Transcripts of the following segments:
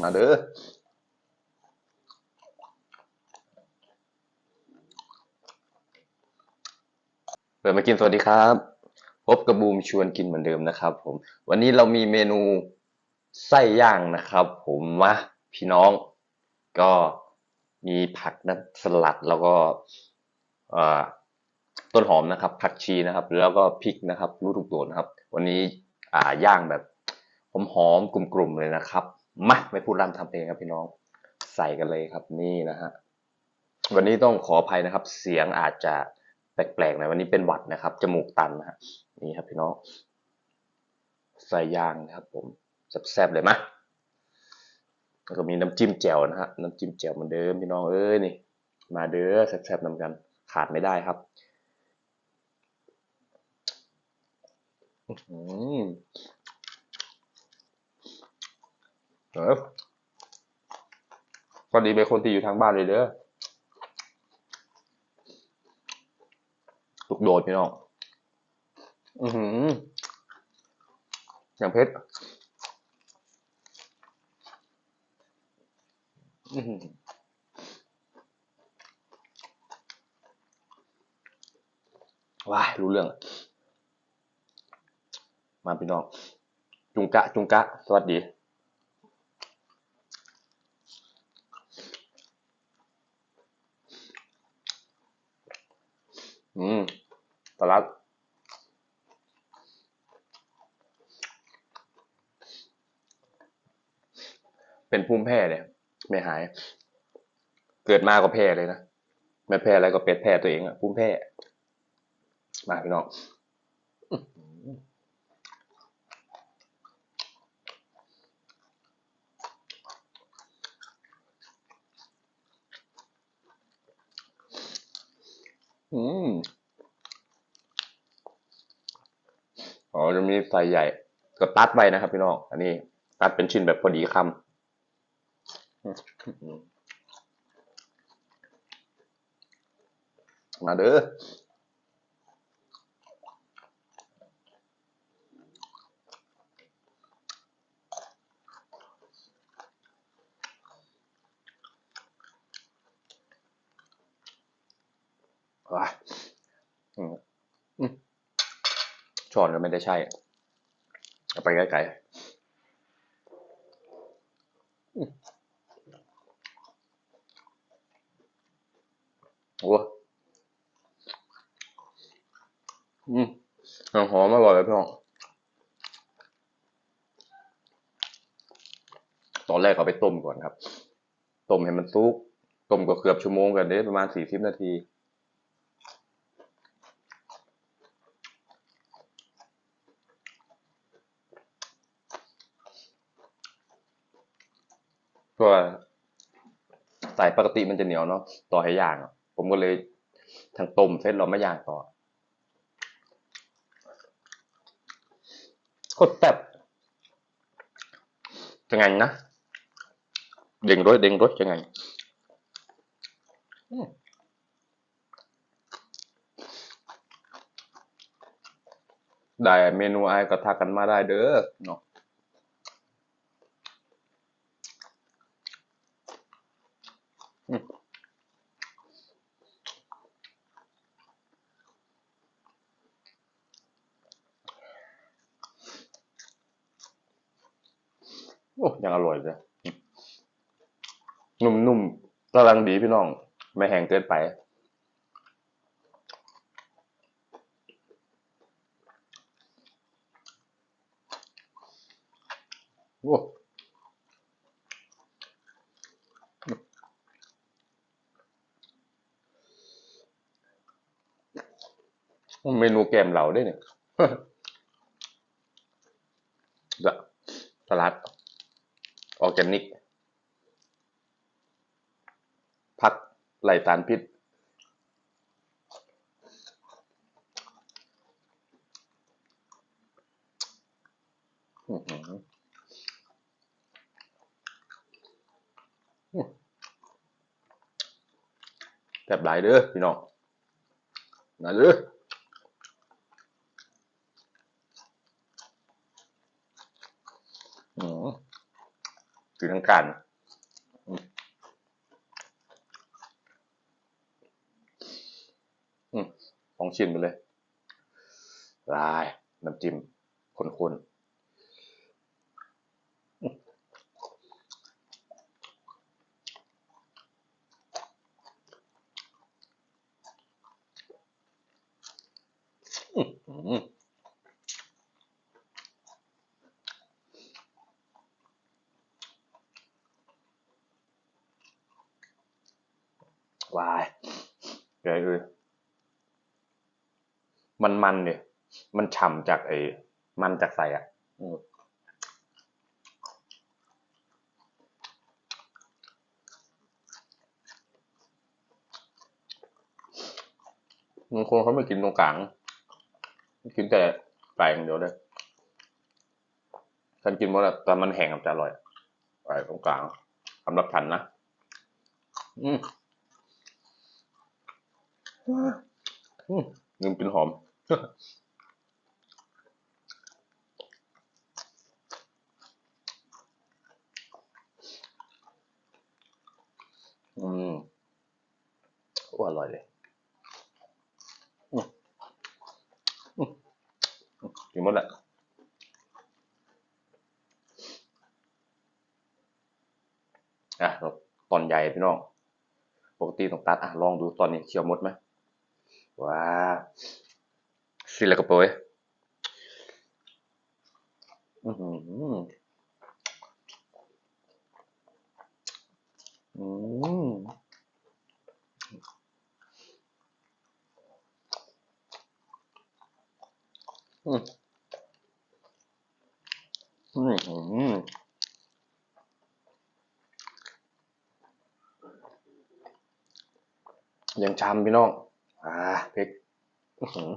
มาเด้อเปิดมากินสวัสดีครับ พบกับบูมชวนกินเหมือนเดิมนะครับผม วันนี้เรามีเมนูไส้ย่างนะครับ ผมมาพี่น้อง ก็มีผักนะสลัดแล้วก็ต้นหอมนะครับ ผักชีนะครับ แล้วก็พริกนะครับ รู้ถูกตัวนะครับ วันนี้อ่าย่างแบบหอมหอมๆกลุ่มๆเลยนะครับ มาไม่พูดร่ำทำเพลงครับพี่น้องใส่กันเลยครับนี่นะฮะวันนี้ต้องขออภัยนะครับ เสียงอาจจะแปลกๆหน่อยวันนี้เป็นหวัดนะครับจมูกตันนะฮะนี่ครับพี่น้องใส่ยางนะครับ ผมแซ่บๆเลยมะแล้วก็มีน้ำจิ้มแจ่วนะฮะน้ำจิ้มแจ่วเหมือนเดิมพี่น้องเอ้ยนี่ มาเด้อแซ่บๆนำกันขาดไม่ได้ครับอื เออพอดีเป็นคนที่อยู่ทางบ้านเลยเด้อลูกโดดพี่น้อง อือหือ อย่างเพชรอือหือว้ายรู้เรื่อง มาพี่น้อง จุงกะ จุงกะ สวัสดี อืมสลัดเป็นภูมิแพ้เนี่ยไม่หาย เกิดมาก็แพ้เลยนะไม่แพ้อะไรก็เป็ดแพ้ตัวเองอะภูมิแพ้มาพี่น้อง อืมอ๋อจะมีใส่ใหญ่ก็ตัดไว้นะครับพี่น้อง อันนี้ตัดเป็นชิ้นแบบพอดีคำมาเด้อ ว้าอืมอืมช้ อนก็ไม่ได้ใช่เอาไปไกลๆโอ้อืมหอมอร่อยเลยพี่น้องตอนแรกเอาไปต้มก่อนครับ ต้มให้มันซุก ต้มก็เกือบชั่วโมงกันเด้ประมาณสี่สิบนาที เพราะว่าสายปกติมันจะเหนียวเนาะต่อให้ย่าง ผมก็เลยทั้งต้มเสร็จเราไม่ย่างต่อโคตรแซ่บจะไงนะเด้งรสเด้งรสจะไงได้เมนูอะไรก็ทักกันมาได้เด้อเนาะ โอ้ยังอร่อยเลยนุ่มๆกำลังดีพี่น้อง ไม่แห้งเกินไป โอ้เมนูแกมเหล่าด้วยเนี่ยจะสลัด ออร์แกนิกผักไหลสารพิษอื้อหืออื้อแซ่บหลายเด้อพี่น้องมาเด้อ อืมคือทั้งการลองชิ้นไปเลยลายน้ำจิ้มข้นๆอื้อหือวาย เดี๋ยวเลยมันมันเนี่ย มันฉ่ำจากไอ้มันจากใส่อะอืมบางคนเขาไม่กินตรงกลาง กินแต่ไก่อย่างเดียวเลยฉันกินหมดแล้วแต่มันแห้งมันจะอร่อยไก่ตรงกลางสำหรับฉันนะ อืมอืม ลืมกินหอม อืมโอ้อร่อยเลยอืมอืมอืมกินหมดแหละอะตอนใหญ่พี่น้อง ปกติต้องตัดอะลองดูตอนนี้เคี่ยวหมดไหม ว้าสิแล้วก็โปรยอื อหือ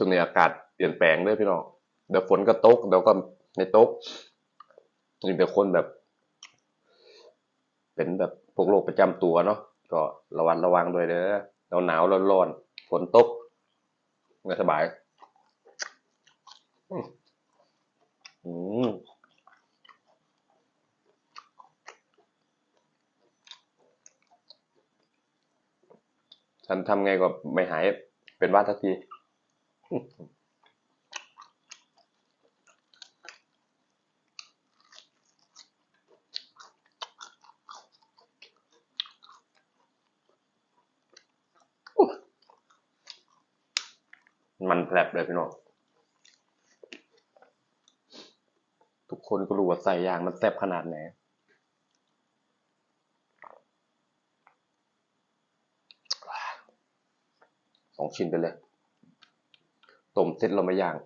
อืมอืมอืมอืมยังช้ำพี่น้อากอื้อหือช่วงนี้อากาศเปลี่ยนแปลงด้วยพี่น้องเดี๋ยวฝนก็ตกเดี๋ยวก็ไม่ตกนี่เป็นคนแบบ เป็นแบบพวกโรคประจำตัวเนาะก็ระวัดระวังด้วยเด้อหนาวหนาวร้อนร้อนฝนตกไม่สบายอืมอืมฉันทำไงก็ไม่หายเป็นวัดสักที มันแผลบเลยพี่น้องทุกคนก็รู้ว่าใส่ยางมันแซ่บขนาดไหนสองชิ้นไปเลย ต้มเสร็จเรามาย่าง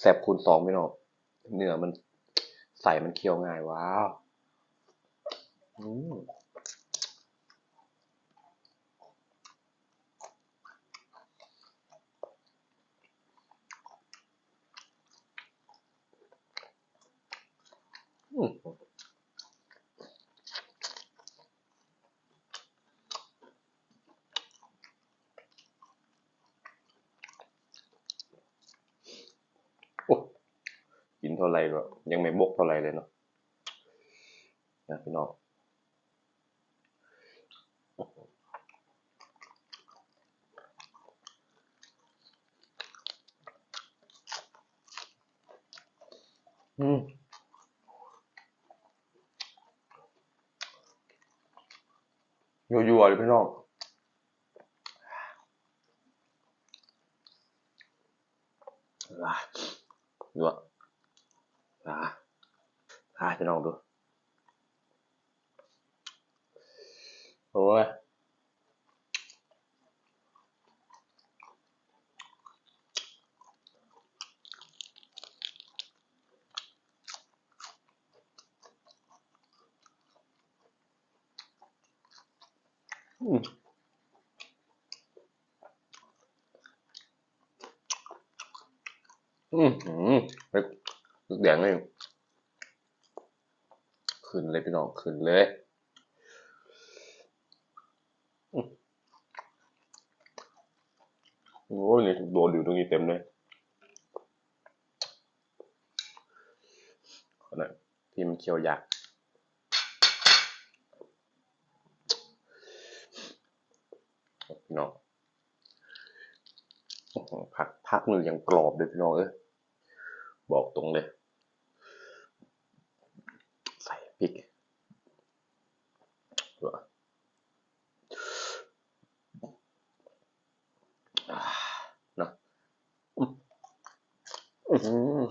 แซบคูณสองพี่น้องเนื้อมันใส่มันเคี้ยวง่ายว้าวอืมอืมโอ้กินเท่าไหร่ก็ยังไม่บกเท่าไหร่เลยเนาะนะพี่น้องอืมยัวๆเลยพี่น้องอะยัวอะอะพี่น้องดู โอ้ย อืมอืมหืมเลูกแดงเลยขึ้นเลยพี่น้องขึ้นเลยโอ้ยนี่โดนอยู่ตรงนี้เต็มเลยขนาดพี่มันเคี้ยวยาก พี่น้องผักพักมือยังกรอบเลยพี่น้องเอ้ยบอกตรงเลย ใส่พริกอ่าเนะอืม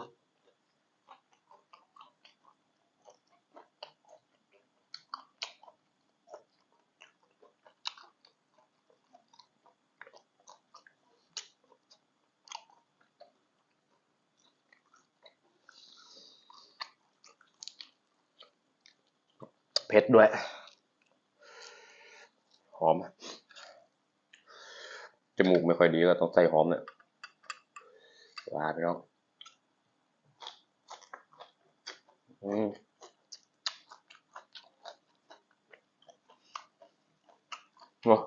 อื้อหือเผ็ดด้วย หอม จมูกไม่ค่อยดีก็ต้องใส่หอมเนี่ยว่าไปเนาะอืมว๊ะ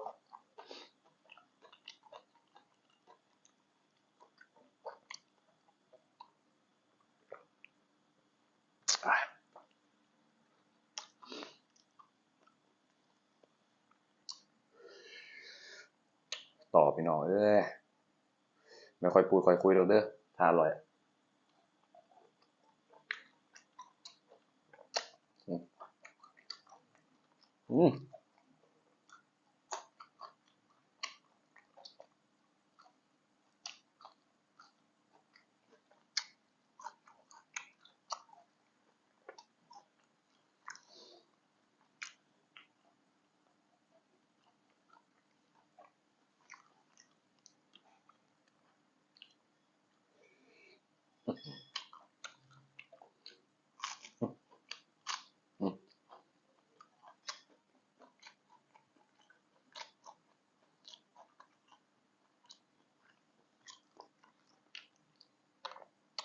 พี่น้องเอ้ยไม่ค่อยพูดค่อยคุยเด้อเด้อถ้าอร่อยอืมอืมอืม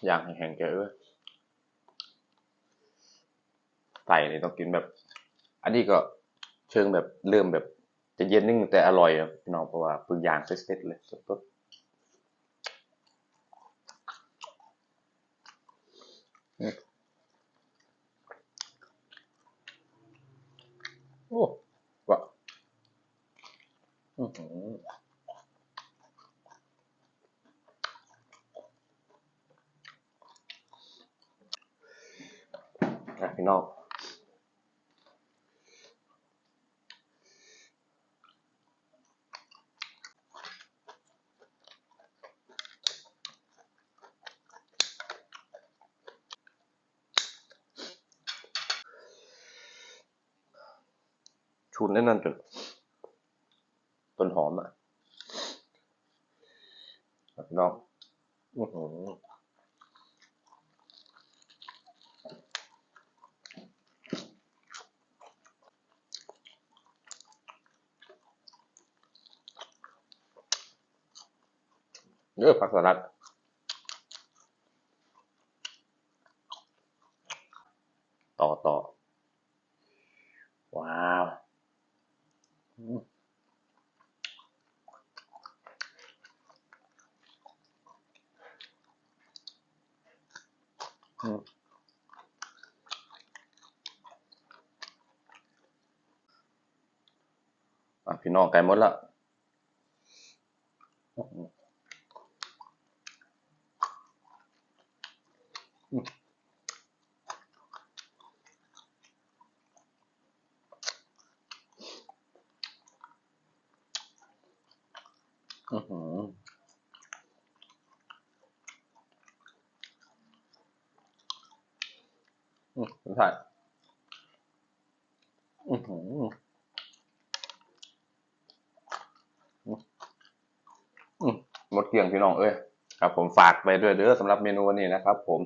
ย่างแห้งๆแกเอ้ยไก่นี่ต้องกินแบบ อันนี้ก็เชิงแบบเริ่มแบบจะเย็นนิดนึงแต่อร่อยอะพี่น้องเพราะว่าเพิ่งย่างเสร็จๆเลยสดๆโอ้ว่ะอือหืออะ พี่น้องชุนแน่นอนจนต้นหอมอะอะพี่น้องอื้อหือ เยอะผักสลัดต่อต่อ ว้าว อะพี่น้องไก่หมดละอื้อหืออืมอื้อหือ อืมคุณถ่อือหืออืมหมดเกลี้ยงพี่น้องเอ้ยครับผมฝากไปด้วยเด้อสำหรับเมนูนนี้นะครับ ผม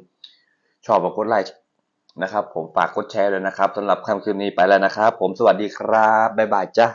ชอบกดไลค์นะครับ ผมฝากกดแชร์ด้วยนะครับสำหรับค่ำคืนนี้ไปแล้วนะครับ ผมสวัสดีครับบ๊ายบายจ้า